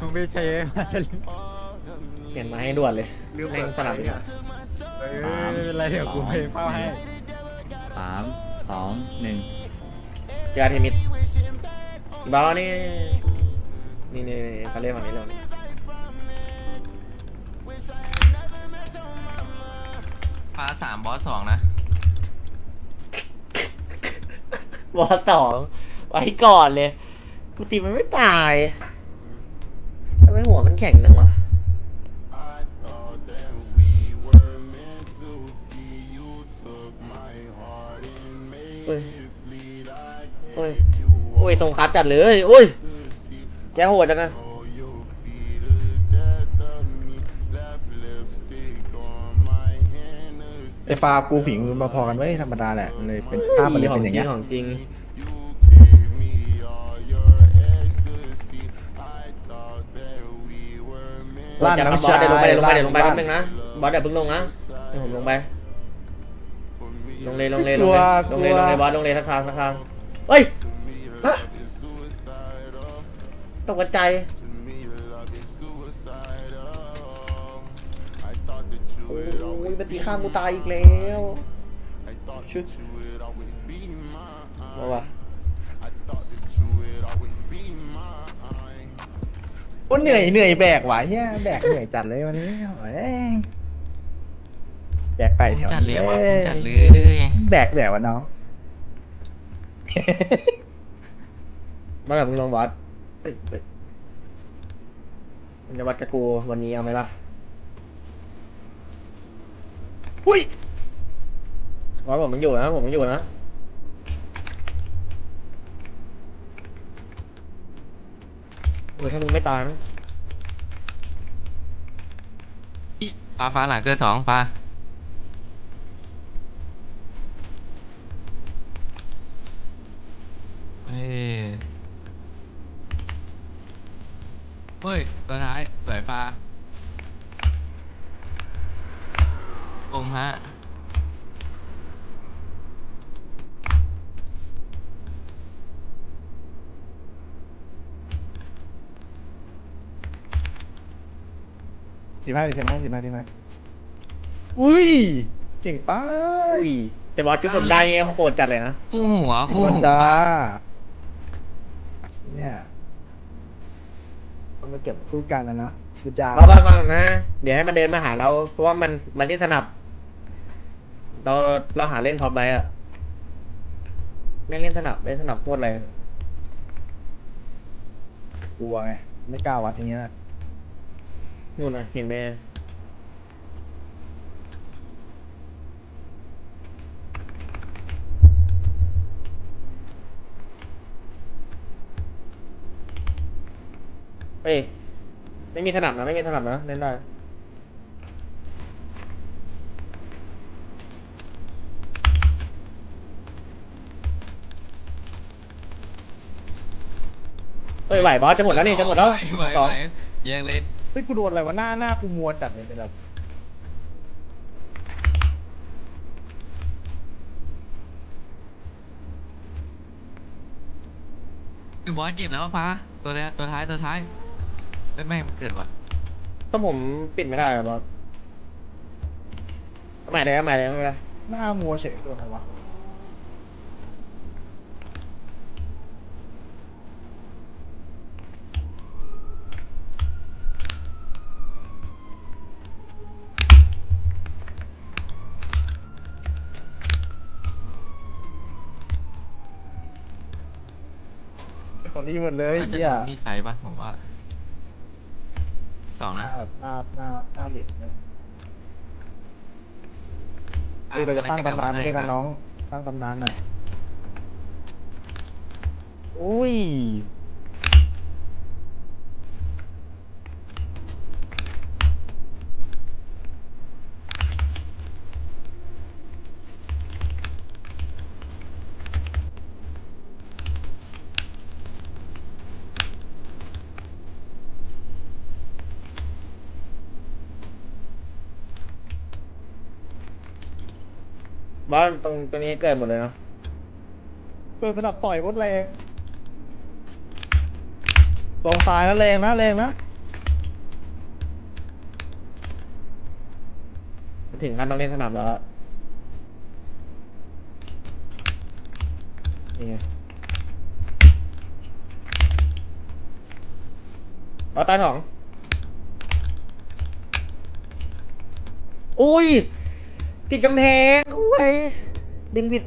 มึงไม่ใช่มาจะเปลี่ยนมาให้ด่วนเลยลืมแม่งสลับอีกอะเออไม่เป็นไรเดี๋ยวกูไปเฝ้าให้สามสองหนึ่งเจอเทมิดบอลนี่นี่นี่นี่เขาเรียกฝั่งนี้เลยพาสามบอสสองนะ บอลสอง ไว้ก่อนเลยกูตีมันไม่ตายทำไมหัวมันแข็งจังวะ I thought that we were meant to be. You took my heart and made Ôi. it bleed. I โอ้ย gave you โอ้ยทรงคัดจัดเลยโอ้ย to see. แกโหดจังอะ Oh, you be the death of me. Left lipstick on my hand. ไอ้ฟ้ากูฝีมือมาพอกันไว้ยธรรมดาแหละมันเลยเป็นภาพมันเลยเป็นอย่างเงี้ยของจริง were meant บอลจับครับบอลเดี๋ยวลงไปเดี๋ยวลงไปเดี๋ยวลงไปแป๊บนึงนะบอลเดี๋ยวเพิ่งลงนะเดี๋ยวผมลงไป for me. ลงเลยลงเลยกลลังวเลยลงเลยลงเลยกลัวบอลลงเลยทักทางทักทางเฮ้ยฮะ Suicidal. ตกใจ To me, your love is suicidal. I thought that you โอ้ would ย always ปฏิข้างกูตายอีกแล้ว I thought โอ้เหนื่อยเหนื่อยแบกว่ะเฮียแบกเหนื่อยจัดเลยวันนี้โอ้ยแบกไปแถวจัดเลยว่ะอ้จัดเลยแบกเหนื่อยวะน้องมาแบบมึงลงบอสเฮ้ยเฮ้ยมึงจะวัดกับกูวันนี้เอาไหมล่ะอุ้ยบอสผมมึงอยู่นะผมมึงอยู่นะ ออถ้ามึงไม่ตายนะฟ้าฟ้าหลังเกินสองฟ้าเฮ้ยเฮ้ยตัวท้ายสวยฟ้าโอมฮะ สิบห้าสิบห้าสิบห้าสิบห้าอุ้ยเก่งป้าอุ้ยแต่บอสจุดผมได้ไงเขาโกรธจัดเลยนะคู่หัวคู่ธรรมหัวดาเนี่ยมันมาเก็บคู่กันนะเนาะชุดดาวบอสบอสฟังนะ เดี๋ยวให้มันเดินมาหาเรา เพราะว่ามันมันที่สนับ เราเราหาเล่นท็อปไบอะแม่งเล่นสนับเล่นสนับโคตรเลยกลัวไงไม่กล้าวัดอย่างเงี้ยนะ นู่นนะเห็นไหมเฮ้ยไม่มีสนับนะไม่มีสนับนะเล่นได้เฮ้ยไหวบอสจะหมดแล้วนี่จะหมดแล้วไหไหสองไหยังเลย เฮ้ยกูโดนอะไรวะหน้าหน้ากูมัวจัดเลยเป็นแบบคือบอสเจ็บแล้วฟ้าตัวแรกตัวท้ายตัวท้ายเอ้ยแม่งมันเกิดว่ะถ้าผมปิดไม่ได้อะบอสเอาใหม่เลยเอาใหม่เลยไม่เป็นไร หน้ามัวเฉยโดนอะไรวะ ตอนนี้หมดเลยน่าจะเฮียมีใครปะผมว่าสองหนะน้าแบบหน้าหน้าหน้าเหรียญเนี่ยเออเราจะตั้งตำนานด้วยกันน้อง สร้างตำนานหน่อยอุ้ย บอสตรงตรงนี้เกิดหมดเลยเนาะเปิดสนับต่อยโคตรแรงตรงซ้ายนะแรงนะแรงนะ ถึงขั้นต้องเล่นสนามแล้วอะนี่ไงเอาตายสองอุ้ย ติดกำแพงอุ้ยดึงผิด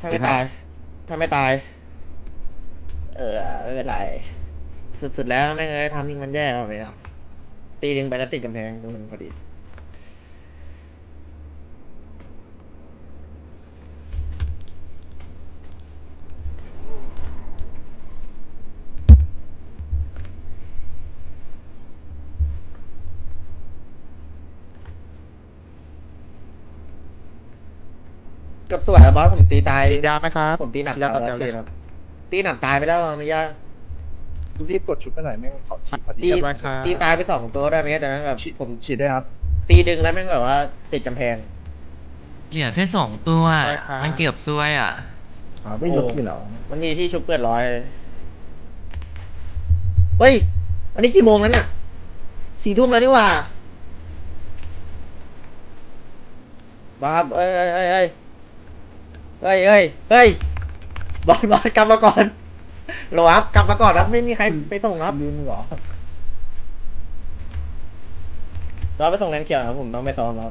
ถ้าไม่ตาย ถ้าไม่ตาย เออไม่เป็นไร สุดๆแล้วแม่งเอ้ยทำยิงมันแย่เอาไปอะตีดึงไปแล้วติดกำแพงตรงนึงพอดี เกับสวยอะบอสผมตีตายยาไหมครับผมตีหนักยาตายต่อแล้วแถวเลยครับตีหนักตายไปแล้วอะไม่ยากรีบกดชุดไปหน่อยแม่งขอทีพอดีตีตีตายไปสองตัวได้ไหมแต่นั้นแบบฉีดผมฉีดด้วยครับ ตีดึงแล้วแม่งแบบว่า ติดกำแพง เหลือแค่สองตัว ได้ครับ มันเกือบซวยอะ อ๋อไม่ลดอยู่แล้วมันมีที่ชุบเกิดร้อยเฮ้ยวันนี้กี่โมงแล้วเนี่ยสี่ทุ่มแล้วนี่หว่าบาบเอ้ยเอ้ยเอ้ยเอ้ย เอ้ยเอ้ยเฮ้ยบอลบอลกลับมาก่อนโหลครับกลับมาก่อนครับไม่มีใครไปส่งครับลืมเหรอเราไปส่งแลนเขียวครับผมต้องไปซ้อมแล้ว